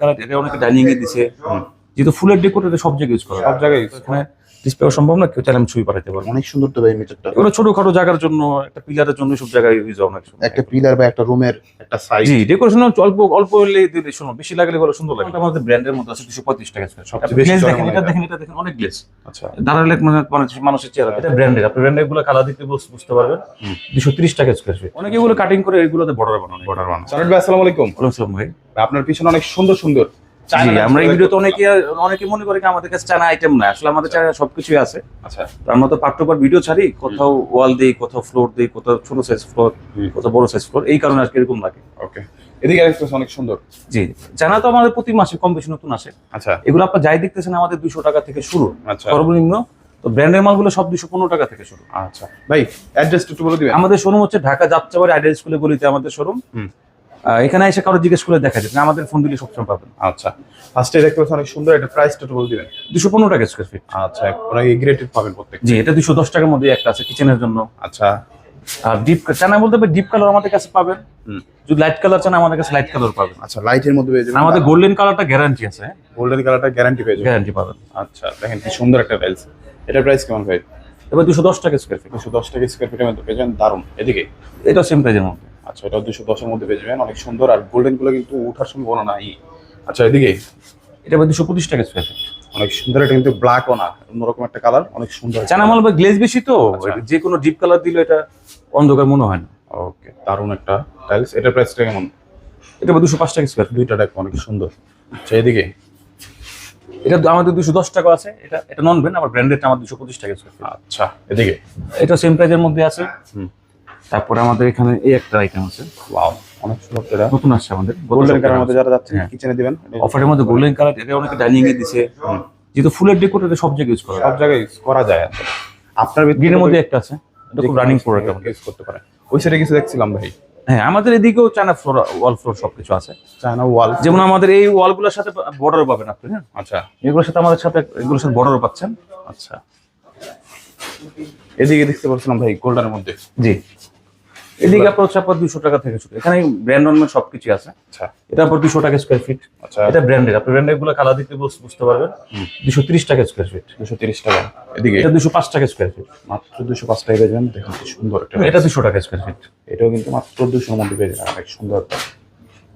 Colour এটা অনেকে dining এ দিছে। যেহেতু ফুলের ডেকোর এটা সব জায়গায় ইউজ করা সব জায়গায় ইউজ এখানে ডিসপ্লে সম্ভব না কেউ চাইলে আমি ছবি পাঠাতে পারব। অনেক সুন্দর তো ভাই মিটারটা এগুলো ছোটখাটো জায়গার জন্য একটা পিলারের জন্য সব জায়গায় ইউজ হয় অনেক। একটা পিলার বা একটা রুমের একটা সাইজ জি ডেকোরেশন অল্প অল্প হলে দিলে শোনো বেশি লাগলে বলে সুন্দর লাগে। এটা আমাদের ব্র্যান্ডের মধ্যে আছে দুশো পঁয়ত্রিশ টাকা স্কোয়ার সবচেয়ে বেশি দেখেন এটা দেখেন এটা দেখেন অনেক গ্লেজ আচ্ছা। দাঁড়ালে মানে মানুষ- মানুষের চেহারা এটা ব্র্যান্ডের আপনি ব্র্যান্ডেরগুলো কালার দিতে বুঝ- বুঝতে পারবেন। দুশো ত্রিশ টাকা স্কোয়ার ফিট অনেকে এগুলো কাটিং করে এগুলোতে বর্ডার বানানো বর্ডার ওয়ান সারদ ভাই আসসালামু আলাইকুম। আসসালাম ভাই। আপনার পিছনে অনেক সুন্দর সুন্দর জি আমরা এই ভিডিওতে অনেকে অনেকে মনে করে আমাদের কাছে চায়না আইটেম না আসলে আমাদের চায়না সবকিছুই আছে। আচ্ছা। আমরা তো ভিডিও ছাড়ি কোথাও ওয়াল দিই কোথাও ফ্লোর দিই কোথাও ছোট সাইজ ফ্লোর কোথাও বড় সাইজ ফ্লোর এই কারণে আজকে এরকম লাগে। ওকে এদিকে আরেকটা অনেক সুন্দর। জি। তো আমাদের প্রতি মাসে কম বেশি নতুন আসে। আচ্ছা। এগুলো আপনার যাই দেখতেছেন আমাদের দুশো টাকা থেকে শুরু। আচ্ছা। সর্বনিম্ন। তো ব্র্যান্ডের মালগুলো সব দুশো পনেরো টাকা থেকে শুরু। আচ্ছা। ভাই অ্যাড্রেস একটু বলে দিবেন। আমাদের শোরুম হচ্ছে ঢাকা যাত্রাবাড়ি আইডিয়াল স্কুলে গলিতে আমাদের শোরুম। এখানে এসে কারও জিজ্ঞেস করে দেখা যাবে। আমাদের ফোন দিলে সবসময় পাবেন। আচ্ছা। ফার্স্টে দেখতে পাচ্ছেন অনেক সুন্দর একটা প্রাইসটা একটু বলে দিবেন। দুশো পনেরো টাকা স্কোয়ার ফিট আচ্ছা অনেক এগ্রেটেড পাবেন প্রত্যেক জি এটা দুশো দশ টাকার মধ্যে একটা আছে কিচেনের জন্য। আচ্ছা। আর ডিপ চানা বলতে হবে ডিপ কালার আমাদের কাছে পাবেন। হুম। যদি লাইট কালার চান আমাদের কাছে লাইট কালার পাবেন। আচ্ছা লাইটের মধ্যে পেয়ে যাবেন। আমাদের গোল্ডেন কালারটা গ্যারান্টি আছে। গোল্ডেন কালারটা গ্যারান্টি পেয়ে যাবেন। গ্যারান্টি পাবেন। আচ্ছা দেখেন কি সুন্দর একটা টাইলস এটা প্রাইস কেমন ভাই? এবার দুশো দশ টাকা স্কোয়ার ফিট দুশো দশ টাকা স্কোয়ার ফিটের মধ্যে পেয়ে যাবেন। দারুণ। এদিকে? এটা সেম প্রাইজের মধ্যে। আচ্ছা এটা দুশো দশের মধ্যে পেয়ে যাবেন। অনেক সুন্দর আর গোল্ডেনগুলো কিন্তু উঠার সম্ভাবনা নাই। আচ্ছা এদিকে? এটা দুশো পঁচিশ টাকা স্কোয়ার ফিট অনেক সুন্দর এটা কিন্তু ব্ল্যাকও না অন্যরকম একটা কালার অনেক সুন্দর। চানা মাল বা গ্লেজ বেশি তো আচ্ছা। যে কোনো ডিপ কালার দিলে এটা অন্ধকার মনে হয় না। ওকে দারুণ একটা টাইলস এটার প্রাইসটা কেমন? এটা দুশো পাঁচ টাকা স্কোয়ার দুইটা টাইপ অনেক সুন্দর। আচ্ছা এদিকে? এটা আমাদের দুশো দশ টাকা আছে এটা এটা নন ব্র্যান্ড আবার ব্র্যান্ডেডটা আমার দুশো পঁচিশ টাকা স্কোয়ার আচ্ছা এদিকে? এটা সেম প্রাইজের মধ্যে আছে। হুম। তারপরে আমাদের এখানে এই একটা আইটেম আছে। ওয়াও অনেক সুন্দর এটা। নতুন আসছে আমাদের। গোল্ডেন কালার মধ্যে যারা যাচ্ছে হ্যাঁ। কিচেনে দিবেন। অফারের মধ্যে গোল্ডেন কালার এটা অনেকে ডাইনিং এ দিছে। যেহেতু ফুলের ডেকোর এটা সব জায়গায় ইউজ করা সব জায়গায় use করা যায়। আপনার গ্রিনের মধ্যে একটা আছে। এটা খুব রানিং প্রোডাক্ট আমাদের। ইউজ করতে পারে। ওই সাইডে কিছু দেখছিলাম ভাই। হ্যাঁ আমাদের এদিকেও চায়না ফ্লোর ওয়াল ফ্লোর সবকিছু আছে। চায়না ওয়াল যেমন আমাদের এই ওয়ালগুলোর সাথে বর্ডার পাবেন আপনি হ্যাঁ? আচ্ছা। এগুলোর সাথে আমাদের সাথে এগুলোর সাথে বর্ডারও পাচ্ছেন। আচ্ছা। এদিকে দেখতে পাচ্ছিলাম ভাই গোল্ডেনের মধ্যে। জি। এদিকে আপনার হচ্ছে আপনার দুশো টাকা থেকে শুরু। এখানে ব্র্যান্ড অনমেন্ট সবকিছু আছে। আচ্ছা। এটা আপনার দুশো টাকা স্কোয়ার ফিট আচ্ছা। এটা ব্র্যান্ডের আপনি ব্র্যান্ডেরগুলো কালার দিতে বুঝ- বুঝতে পারবেন। দুশো ত্রিশ টাকা স্কোয়ার ফিট দুশো তিরিশ টাকা। এদিকে? এটা দুশো পাঁচ টাকা স্কোয়ার ফিট মাত্র দুশো পাঁচ টাকা পেয়ে যাবেন। দেখুন সুন্দর একটা এটা দুশো টাকা স্কোয়ার ফিট এটাও কিন্তু মাত্র দুশোর মধ্যে পেয়ে যাবেন। অনেক সুন্দর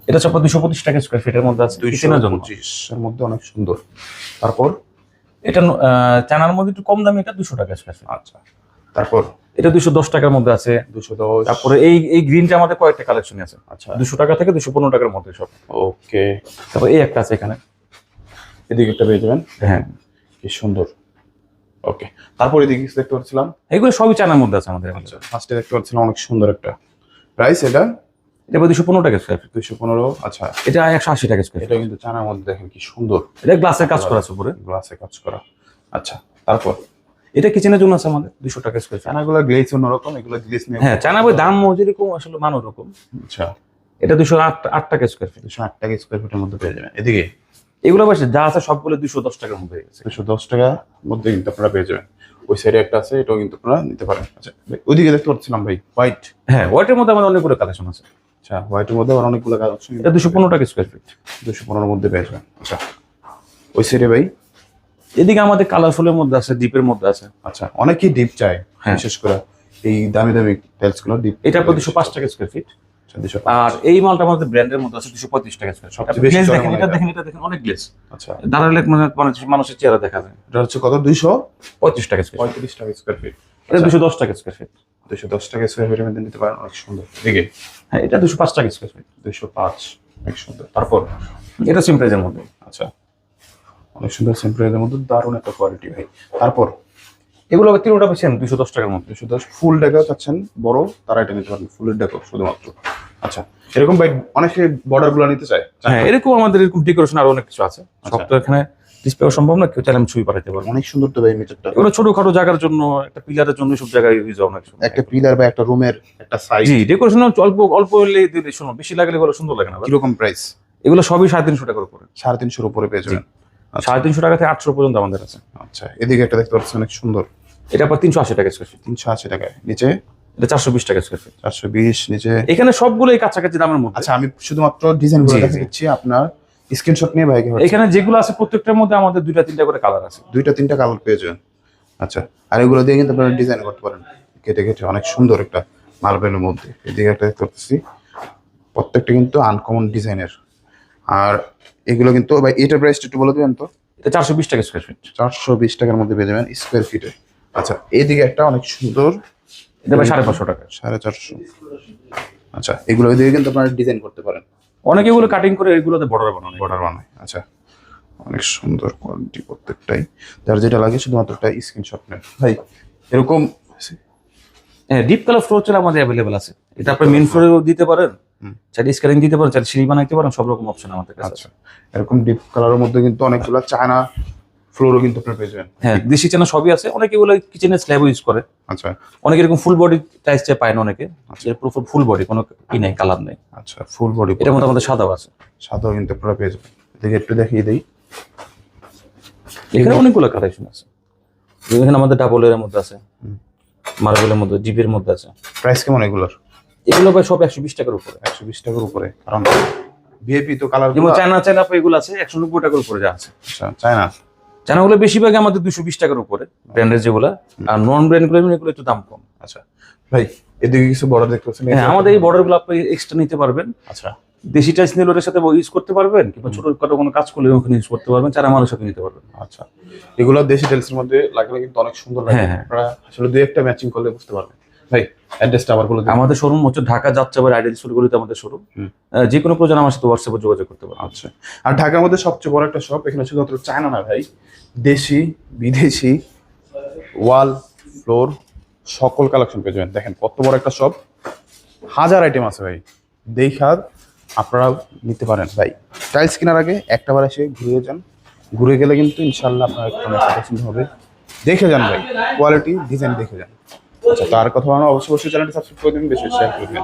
এটা হচ্ছে আপনার দুশো পঁচিশ টাকা স্কোয়ার ফিটের মধ্যে আছে। দুইশো পঁচিশের মধ্যে অনেক সুন্দর। তারপর? এটা আহ, মধ্যে একটু কম দামি এটা দুশো টাকা স্কোয়ার ফিট আচ্ছা। তারপর? এটা দুশো দশ টাকার মধ্যে আছে। দুশো দশ। তারপরে এই এই গ্রিনটা আমাদের কয়েকটা কালেকশন আছে। আচ্ছা। দুশো টাকা থেকে দুশো পনেরো টাকার মধ্যে সব। ওকে। তারপর এই একটা আছে এখানে। এদিকে একটা পেয়ে যাবেন? হ্যাঁ। কি সুন্দর। ওকে। তারপর এদিকে কিছু দেখতে পাচ্ছিলাম? এগুলো সবই চায়নার মধ্যে আছে আমাদের আচ্ছা ফার্স্টে দেখতে পাচ্ছিলাম অনেক সুন্দর একটা। প্রাইস এটা? এটা দুশো পনেরো টাকা স্কোয়ার ফিট দুশো পনেরো আচ্ছা। এটা একশো আশি টাকা স্কোয়ার এটা কিন্তু চানার মধ্যে দেখেন কি সুন্দর। এটা গ্লাসের কাজ করা আছে উপরে। গ্লাসে কাজ করা। আচ্ছা তারপর? এটা কিচেনের জন্য আছে আমাদের? দুশো টাকা স্কোয়ার ফিট চানাগুলো গ্লেজ অন্যরকম এগুলো গ্লেজ নিয়ে হ্যাঁ বই দাম যেরকম আসলে মান ওরকম। আচ্ছা। এটা দুশো আট আট টাকা স্কোয়ার ফিট দুশো আট টাকা স্কোয়ার ফিটের মধ্যে পেয়ে যাবেন। এদিকে? এগুলো বেশ যা আছে সবগুলো দুশো দশ টাকার মধ্যে দুশো দশ টাকার মধ্যে কিন্তু আপনারা পেয়ে যাবেন। ওই সাইডে একটা আছে এটাও কিন্তু আপনারা নিতে পারেন। আচ্ছা ওইদিকে দেখতে পাচ্ছিলাম ভাই হোয়াইট হ্যাঁ হোয়াইটের মধ্যে আমাদের অনেকগুলো কালেকশন আছে। আচ্ছা হোয়াইটের মধ্যে আবার অনেকগুলো কালেকশন এটা দুশো পনেরো টাকা স্কোয়ার ফিট দুশো পনেরোর মধ্যে পেয়ে যাবেন। আচ্ছা ওই সাইডে ভাই এদিকে আমাদের কালারফুলের মধ্যে আছে ডিপের মধ্যে আছে। আচ্ছা অনেকেই ডিপ চায় হ্যাঁ। বিশেষ করে এই দামি দামি টাইলসগুলো ডিপ এটা আপনার দুশো পাঁচ টাকা স্কোয়ার ফিট আর এই মালটা আমাদের ব্র্যান্ডের মধ্যে আছে দুশো পঁয়ত্রিশ টাকা স্কোয়ার সবচেয়ে বেশি দেখেন এটা দেখেন এটা দেখেন অনেক গ্লেজ আচ্ছা। দাঁড়ালে মানে মানুষ- মানুষের চেহারা দেখা যায়। এটা হচ্ছে কত? দুইশো? পঁয়ত্রিশ টাকা স্কোয়ার পঁয়ত্রিশ টাকা স্কোয়ার ফিট এটা দুশো দশ টাকা স্কোয়ার ফিট দুশো দশ টাকা স্কোয়ার ফিটের মধ্যে নিতে পারেন অনেক সুন্দর। দিকে হ্যাঁ এটা দুশো পাঁচ টাকা স্কোয়ার ফিট দুশো পাঁচ অনেক সুন্দর। তারপর? এটা সেম প্রাইজের মধ্যে। আচ্ছা। অনেক সুন্দর সিম্পলের মধ্যে দারুণ একটা কোয়ালিটি ভাই। তারপর এগুলো আবার তিনটা সেম দুশো দশ টাকার মধ্যে। দুশো দশ ফুল ডেকাও চাচ্ছেন বড় তারা এটা নিতে পারেন ফুলের ডেকো শুধুমাত্র। আচ্ছা এরকম ভাই অনেকে বর্ডারগুলো নিতে চায় হ্যাঁ এরকম আমাদের এরকম ডেকোরেশন আরও অনেক কিছু আছে। সব তো এখানে ডিসপ্লে সম্ভব না কেউ চাইলে আমি ছবি পাঠাতে পারব। অনেক সুন্দর তো ভাই মিটারটা এগুলো ছোটখাটো জায়গার জন্য একটা পিলারের জন্য সব জায়গায় ইউজ হয় অনেক। একটা পিলার বা একটা রুমের একটা সাইজ জি ডেকোরেশন অল্প অল্প হলে দিলে শোনো বেশি লাগলে এগুলো সুন্দর লাগে না। কীরকম প্রাইস এগুলো সবই সাড়ে তিনশো টাকার উপরে। সাড়ে তিনশোর উপরে পেয়ে যাবেন। আচ্ছা সাড়ে তিনশো টাকা থেকে আটশো পর্যন্ত আমাদের আছে। আচ্ছা এদিকে একটা দেখতে পাচ্ছি অনেক সুন্দর। এটা আবার তিনশো আশি টাকা স্কোয়ার ফিট তিনশো আশি টাকায়। নিচে? এটা চারশো বিশ টাকা স্কোয়ার ফিট চারশো বিশ নিচে? এখানে সবগুলো এই কাছাকাছি দামের মধ্যে। আচ্ছা আমি শুধুমাত্র ডিজাইনগুলো জি, দিচ্ছি আপনার স্ক্রিনশট নিয়ে ভাইকে এখানে যেগুলো আছে প্রত্যেকটার মধ্যে আমাদের দুইটা তিনটা করে কালার আছে। দুইটা তিনটা কালার পেয়ে যাবেন। আচ্ছা আর এগুলো দিয়ে কিন্তু আপনারা ডিজাইন করতে পারেন। কেটে কেটে অনেক সুন্দর একটা মার্বেলের মধ্যে। এদিকে একটা করতেছি প্রত্যেকটা কিন্তু আনকমন ডিজাইনের আর এগুলো কিন্তু ভাই এটার প্রাইসটা একটু বলে দেবেন তো? এটা চারশো বিশ টাকা স্কোয়ার ফিট চারশো বিশ টাকার মধ্যে পেয়ে যাবেন স্কোয়ার ফিটে আচ্ছা এদিকে একটা অনেক সুন্দর এটা ভাই সাড়ে পাঁচশো টাকা। সাড়ে চারশো। আচ্ছা এগুলো দিয়ে কিন্তু আপনারা ডিজাইন করতে পারেন। অনেকে এগুলো কাটিং করে এগুলোতে বর্ডার বানানো বর্ডার বানায় আচ্ছা। অনেক সুন্দর কোয়ালিটি প্রত্যেকটাই। যার যেটা লাগে শুধুমাত্র একটা স্ক্রিনশট নেন। ভাই এরকম হ্যাঁ ডিপ কালার ফ্লোর চলে আমাদের অ্যাভেলেবেল আছে। এটা আপনি মেন ফ্লোরেও দিতে পারেন। চাইলে স্ক্যানিং দিতে পারেন চাইলে সিঁড়ি বানাইতে পারেন সব রকম অপশন আমাদের কাছে আছে। আচ্ছা এরকম ডিপ কালারের মধ্যে কিন্তু অনেকগুলো চায়না ফ্লোরও কিন্তু আপনারা পেয়ে যাবেন। হ্যাঁ দেশি চেনা সবই আছে। অনেকে এগুলো কিচেনের স্ল্যাবও ইউজ করে। আচ্ছা। অনেকে এরকম ফুল বডি টাইস চাই পায় না অনেকে। এর পুরো ফুল বডি কোনো ই নেই কালার নেই। আচ্ছা ফুল বডি এটার মধ্যে আমাদের সাদাও আছে। সাদাও কিন্তু আপনারা পেয়ে যাবেন। এদিকে একটু দেখিয়ে দিই। এখানে অনেকগুলো কালেকশন আছে। এখানে আমাদের ডাবলের মধ্যে আছে। মার্বেলের মধ্যে জিপের মধ্যে আছে। প্রাইস কেমন এগুলোর? এগুলো ভাই সব একশো বিশ টাকার উপরে। একশো বিশ টাকার উপরে। কারণ ভিআইপি তো কালার যেমন চায়না চায়না এগুলো আছে একশো নব্বই টাকার উপরে যা আছে। আচ্ছা চায়না চায়নাগুলো বেশিরভাগ আমাদের দুশো বিশ টাকার উপরে ব্র্যান্ডের যেগুলো। আর নন ব্র্যান্ডগুলো এগুলো একটু দাম কম। আচ্ছা ভাই এদিকে কিছু বর্ডার দেখতে পাচ্ছেন হ্যাঁ আমাদের এই বর্ডারগুলো আপনি এক্সট্রা নিতে পারবেন। আচ্ছা। দেশি টাইস নিলে ওটার সাথে ইউজ করতে পারবেন কিংবা ছোট খাটো কোনো কাজ করলে ওখানে ইউজ করতে পারবেন চারা মানুষের সাথে নিতে পারবেন। আচ্ছা এগুলো দেশি টাইলসের মধ্যে লাগলে কিন্তু অনেক সুন্দর লাগে। হ্যাঁ, হ্যাঁ। আপনারা আসলে দুই একটা ম্যাচিং করলে বুঝতে পারবেন। ভাই অ্যাড্রেসটা আবার বলে আমাদের শোরুম হচ্ছে ঢাকা যাত্রাবাড়ি আইডেল শুরুগুলিতে আমাদের শোরুম যে কোনো প্রয়োজন আমার সাথে হোয়াটসঅ্যাপে যোগাযোগ করতে আচ্ছা। আর ঢাকার মধ্যে সবচেয়ে বড় একটা শপ এখানে শুধুমাত্র চায়না না ভাই দেশি বিদেশি ওয়াল ফ্লোর সকল কালেকশন পেয়ে যাবেন। দেখেন কত বড় একটা শপ হাজার আইটেম আছে ভাই। দেখা আপনারা নিতে পারেন। ভাই টাইলস কেনার আগে একটা বার এসে ঘুরে যান। ঘুরে গেলে কিন্তু ইনশাল্লাহ আপনার একটা পছন্দ হবে। দেখে যান ভাই কোয়ালিটি ডিজাইন দেখে যান। তার কথা অবশ্যই অবশ্যই চ্যানেলটি সাবস্ক্রাইব করে দিন বেশি শেয়ার করে দিন।